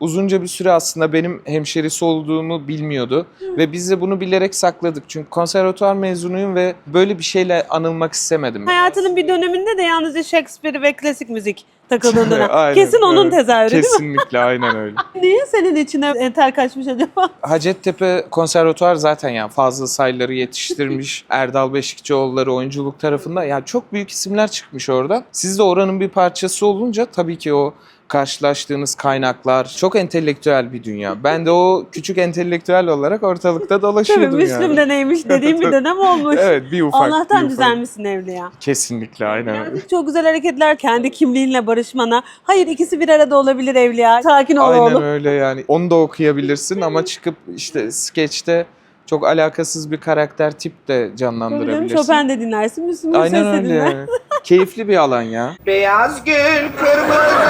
uzunca bir süre aslında benim hemşerisi olduğumu bilmiyordu. Ve biz de bunu bilerek sakladık. Çünkü konservatuvar mezunuyum ve böyle bir şeyle anılmak istemedim. Hayatının bir döneminde de yalnızca Shakespeare ve klasik müzik takıldığın dönem. Aynen, Kesin onun evet. tezahürü değil mi? Kesinlikle aynen öyle. Niye senin içine entel kaçmış acaba? Hacettepe Konservatuvar zaten yani Fazıl Sayları yetiştirmiş. Erdal Beşikçioğulları oyunculuk tarafında. Yani çok büyük isimler çıkmış oradan. Siz de oranın bir parçası olunca tabii ki o karşılaştığınız kaynaklar çok entelektüel bir dünya. Ben de o küçük entelektüel olarak ortalıkta Tabii dolaşıyordum Müslüm yani. de neymiş dediğim bir dönem olmuş. Evet bir ufak. bir Allah'tan ufak. düzelmişsin evli ya. Kesinlikle aynen öyle. Çok güzel hareketler kendi kimliğinle barışmana. Hayır ikisi bir arada olabilir evliya. Sakin ol Aynen oğlum. öyle yani. Onu da okuyabilirsin ama çıkıp işte skeçte çok alakasız bir karakter tip de Tabii canlandırabilirsin. Chopin de dinlersin, Müslüm Gürses Aynen de öyle. yani. Keyifli bir alan ya. Beyaz gül, kırmızı